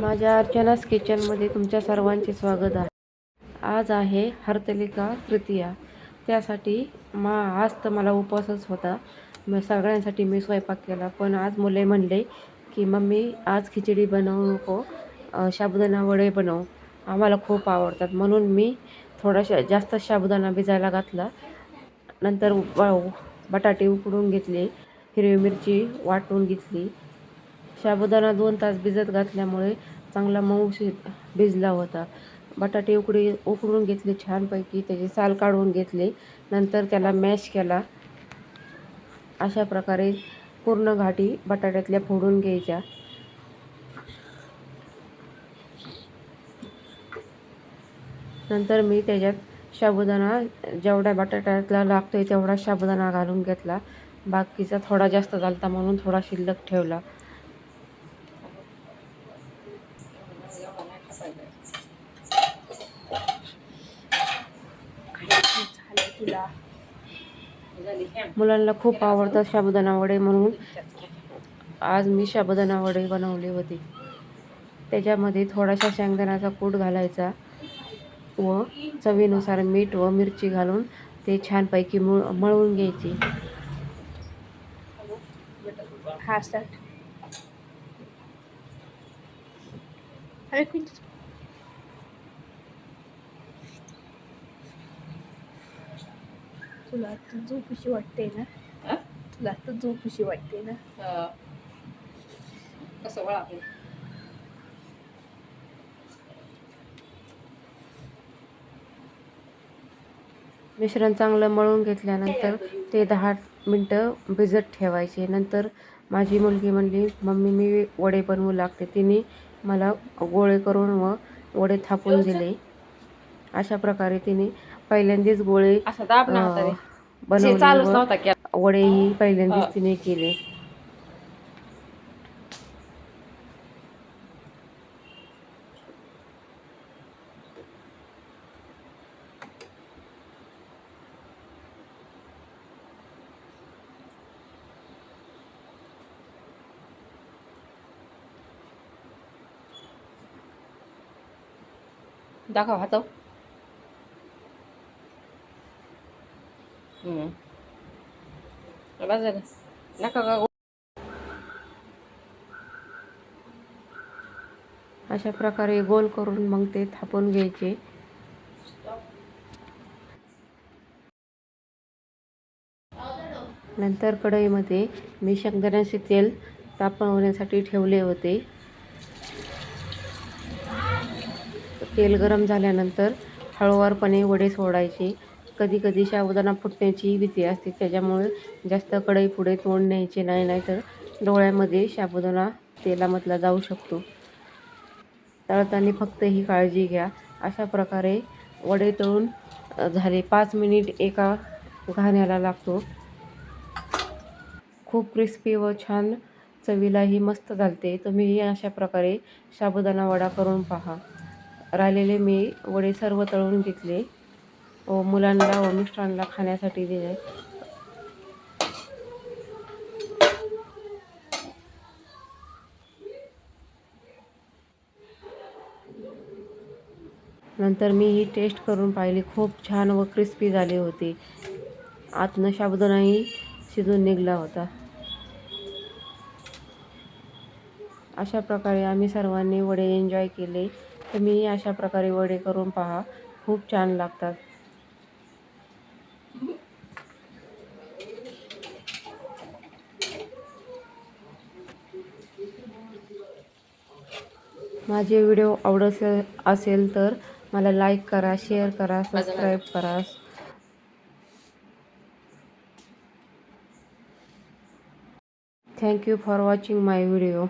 माझ्या अर्चनास किचनमध्ये तुमच्या सर्वांचे स्वागत आहे. आज आहे हरतलिका तृतीया. त्यासाठी मा आज तर मला उपवासच होता. मग सगळ्यांसाठी मी स्वयंपाक केला. पण आज मुले म्हणले की मम्मी आज खिचडी बनवू नको. साबुदाणा वडे बनव. आम्हाला खूप आवडतात. म्हणून मी थोडाशा जास्त साबुदाणा भिजायला घातला. नंतर बटाटे उकडून घेतले. हिरवी मिरची वाटून घेतली. साबुदाणा दोन तास भिजत घातल्यामुळे चांगला मऊशीत भिजला होता. बटाटे उकडी उकडून घेतले छानपैकी. त्याचे साल काढून घेतले. नंतर त्याला मॅश केला. अशा प्रकारे पूर्ण घाटी बटाट्यातल्या फोडून घ्यायच्या. नंतर मी त्याच्यात साबुदाणा जेवढ्या बटाट्यातला लागतोय तेवढा साबुदाणा घालून घेतला. बाकीचा थोडा जास्त झालता म्हणून थोडा शिल्लक ठेवला. मुलांना खूप आवडतात साबुदाणा वडे म्हणून. आज मी साबुदाणा वडे बनवले होते. त्याच्यामध्ये थोडासा शेंगदाण्याचा कूट घालायचा व चवीनुसार मीठ व मिरची घालून ते छानपैकी मळ मळवून घ्यायची. हा तुला तर झोपूशी वाटते ना? तुला तर झोपूशी वाटते ना? कसं वळा मिश्रण चांगलं मळून घेतल्यानंतर ते दहा मिनटं भिजत ठेवायचे. नंतर माझी मुलगी म्हणली मम्मी मी वडे बनवू लागते. तिने मला गोळे करून व वडे थापून दिले. अशा प्रकारे तिने पहिल्यांदाच गोळे असं दाब ना अं, चालूच बनवले व नव्हता की वडेही पहिल्यांदाच तिने केले. दाखव हात झालं नका का अशा प्रकारे गोल करून मग ते थापून घ्यायचे. नंतर कढईमध्ये मी शेंगदाण्याचे तेल तापवण्यासाठी ठेवले होते. तेल गरम झाल्यानंतर हळूवारपणे वडे सोडायचे. कधी कधी साबुदाणा फुटण्याची भीती असते. त्याच्यामुळे जास्त कढई पुढे तोंड न्यायचे नाही नाहीतर डोळ्यामध्ये साबुदाणा तेलामधला जाऊ शकतो. तळताना फक्त ही काळजी घ्या. अशा प्रकारे वडे तळून झाले. पाच मिनिट एका घाण्याला लागतो. खूप क्रिस्पी व छान चवीलाही मस्त घालते तुम्हीही अशा प्रकारे साबुदाणा वडा करून पहा. राहिलेले मी वडे सर्व तळून घेतले. व मुलांना व मिस्टरांना खाण्यासाठी दिले नंतर मी ही टेस्ट करून पाहिली. खूप छान व क्रिस्पी झाली होती. आतनं साबुदाणाही शिजून निघला होता. अशा प्रकारे आम्ही सर्वांनी वडे एन्जॉय केले. तुम्हीही अशा प्रकारे वडे करून पहा. खूप छान लागतात. माझे व्हिडिओ आवडत असेल तर मला लाईक करा शेअर करा सबस्क्राईब करा. Thank you for watching my video